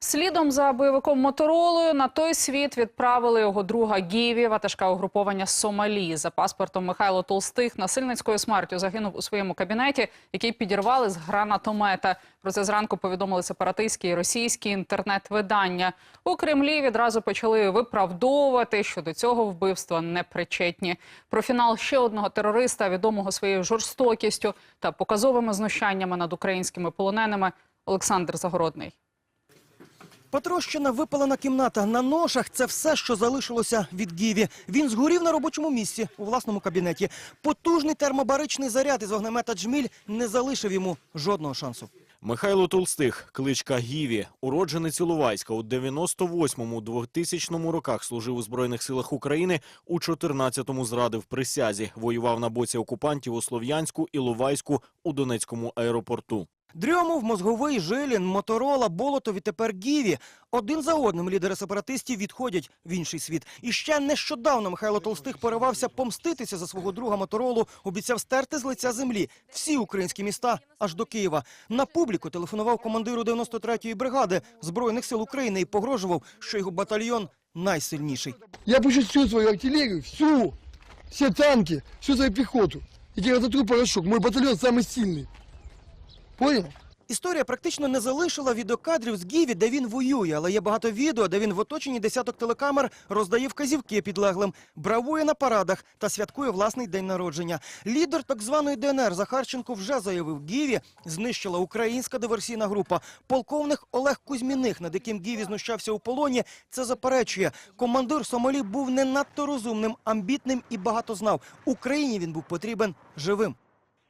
Слідом за бойовиком Моторолою на той світ відправили його друга Гіві, ватажка угруповання Сомалі. За паспортом Михайло Толстих насильницькою смертю загинув у своєму кабінеті, який підірвали з гранатомета. Про це зранку повідомили сепаратистські і російські інтернет-видання. У Кремлі відразу почали виправдовувати, що до цього вбивства не причетні. Про фінал ще одного терориста, відомого своєю жорстокістю та показовими знущаннями над українськими полоненими, Олександр Загородний. Потрощена випалена кімната на ношах це все, що залишилося від Гіві. Він згорів на робочому місці у власному кабінеті. Потужний термобаричний заряд із вогнемета Джміль не залишив йому жодного шансу. Михайло Толстих, кличка Гіві, уродженець Іловайська, у 98-2000 роках служив у Збройних силах України, у 14-му зрадив присязі, воював на боці окупантів у Слов'янську, Іловайську, у Донецькому аеропорту. Дрьомов, Мозговий, Жилін, Моторола, Болотов і тепер Гіві. Один за одним лідери сепаратистів відходять в інший світ. І ще нещодавно Михайло Толстих поривався помститися за свого друга Моторолу, обіцяв стерти з лиця землі всі українські міста аж до Києва. На публіку телефонував командиру 93-ї бригади Збройних сил України і погрожував, що його батальйон найсильніший. Я пущу всю свою артиллерию, всю, все танки, всю свою пехоту. И тебе затру порошок. Мой батальон самый сильный. Понял? Історія практично не залишила відеокадрів з Гіві, де він воює, але є багато відео, де він в оточенні десяток телекамер роздає вказівки підлеглим, бравує на парадах та святкує власний день народження. Лідер так званої ДНР Захарченко вже заявив, Гіві знищила українська диверсійна група. Полковник Олег Кузьміних, над яким Гіві знущався у полоні, це заперечує. Командир Сомалі був не надто розумним, амбітним і багато знав. Україні він був потрібен живим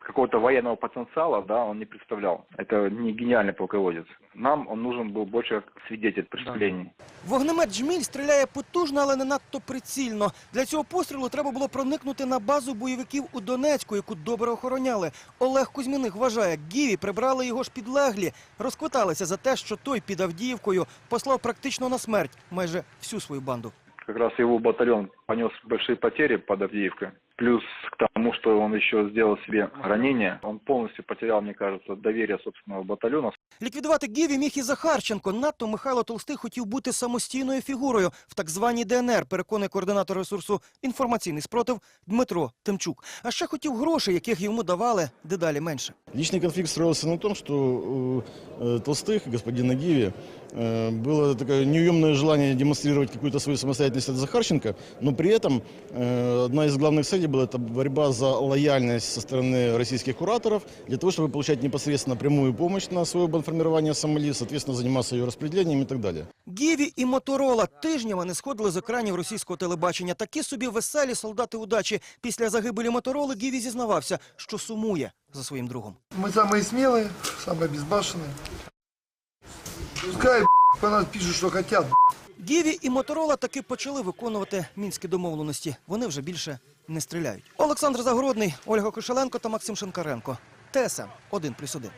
какого-то военного потенциала, да, он не представлял. Это не гениальный полководец. Нам он нужен был больше как свидетель преступлений. Вогнемет «Джміль» стріляє потужно, але не надто прицільно. Для цього пострілу треба було проникнути на базу бойовиків у Донецьку, яку добре охороняли. Олег Кузьміних вважає, Гіві прибрали його ж підлеглі. Розквиталися за те, що той під Авдіївкою послав практично на смерть майже всю свою банду. Как раз его батальон понес большие потери под Авдеевкой. Плюс к тому, что он еще сделал себе ранение, он полностью потерял, мне кажется, доверие собственного батальона. Ліквідувати Гіві міг і Захарченко. Надто Михайло Толстий хотів бути самостійною фігурою в так званій ДНР, переконує координатор ресурсу «Інформаційний спротив» Дмитро Тимчук. А ще хотів грошей, яких йому давали дедалі менше. Личный конфликт строился на том, что у э, Толстых, господина Гиви, э, было такое неуемное желание демонстрировать какую-то свою самостоятельность от Захарченко, но при этом э, одна из главных целей была это борьба за лояльность со стороны российских кураторов, для того, чтобы получать непосредственно прямую помощь на свое бандформирование Сомали, соответственно, заниматься ее распределением и так далее. Гіві і Моторола тижнями не сходили з екранів російського телебачення. Такі собі веселі солдати удачі. Після загибелі Мотороли Гіві зізнавався, що сумує за своїм другом. Мы самые смелые, самые безбашенные. Пускай по нас пишут, что хотят. Гіві і Моторола таки почали виконувати мінські домовленості. Вони вже більше не стріляють. Олександр Загородний, Ольга Кошеленко та Максим Шинкаренко. ТСН 1+,1.